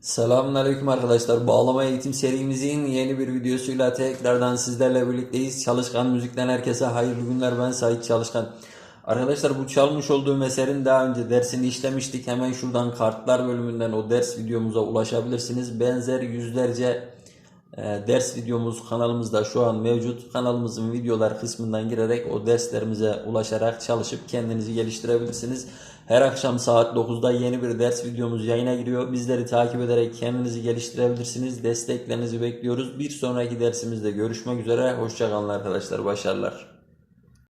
Selamünaleyküm arkadaşlar. Bağlama eğitim serimizin yeni bir videosuyla tekrardan sizlerle birlikteyiz. Çalışkan Müzik'ten herkese hayırlı günler. Ben Sait Çalışkan. Arkadaşlar bu çalmış olduğum eserin daha önce dersini işlemiştik. Hemen şuradan kartlar bölümünden o ders videomuza ulaşabilirsiniz. Benzer yüzlerce ders videomuz kanalımızda şu an mevcut. Kanalımızın videolar kısmından girerek o derslerimize ulaşarak çalışıp kendinizi geliştirebilirsiniz. Her akşam saat 9'da yeni bir ders videomuz yayına giriyor. Bizleri takip ederek kendinizi geliştirebilirsiniz. Desteklerinizi bekliyoruz. Bir sonraki dersimizde görüşmek üzere. Hoşçakalın arkadaşlar. Başarılar.